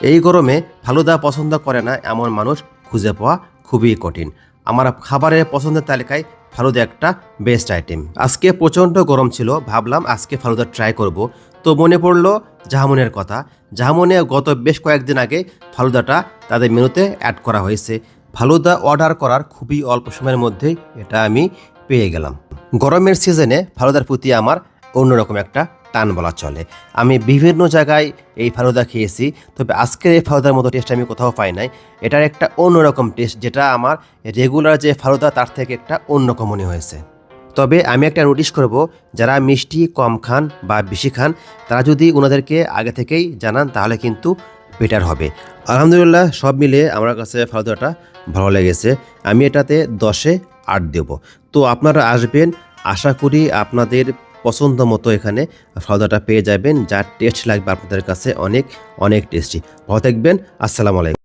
এই গরমে ফালুদা পছন্দ করে না এমন মানুষ খুঁজে পাওয়া খুবই কঠিন। আমার খাবারের পছন্দের তালিকায় ফালুদা একটা বেস্ট আইটেম আজকে প্রচণ্ড গরম ছিল, ভাবলাম আজকে ফালুদা ট্রাই করব। তো মনে পড়ল জাহামনের কথা। জাহামনে গত বেশ কয়েকদিন আগে ফালুদাটা তাদের মেনুতে অ্যাড করা হয়েছে। ফালুদা অর্ডার করার খুবই অল্প সময়ের মধ্যেই এটা আমি পেয়ে গেলাম। গরমের সিজনে ফালুদার প্রতি আমার অন্যরকম একটা টান বলা চলে। আমি বিভিন্ন জায়গায় এই ফালুদা খেয়েছি, তবে আজকের এই ফালুদার মতো টেস্ট আমি কোথাও পাই নাই। এটার একটা অন্যরকম টেস্ট যেটা আমার রেগুলার যে ফালুদা, তার থেকে একটা অন্যরকম মনে হয়েছে। তবে আমি একটা নোটিশ করব, যারা মিষ্টি কম খান বা বেশি খান, তারা যদি ওনাদেরকে আগে থেকেই জানান, তাহলে কিন্তু বেটার হবে। আলহামদুলিল্লাহ, সব মিলে আমার কাছে ফালুদাটা ভালো লেগেছে। আমি এটাতে দশে আট দেব। তো আপনারা আসবেন, আশা করি আপনাদের পছন্দ মতো এখানে ফাউদাটা পেয়ে যাবেন। যার টেস্ট লাগবে আপনাদের কাছে অনেক অনেক টেস্টি ভালো থাকবেন। আসসালামু আলাইকুম।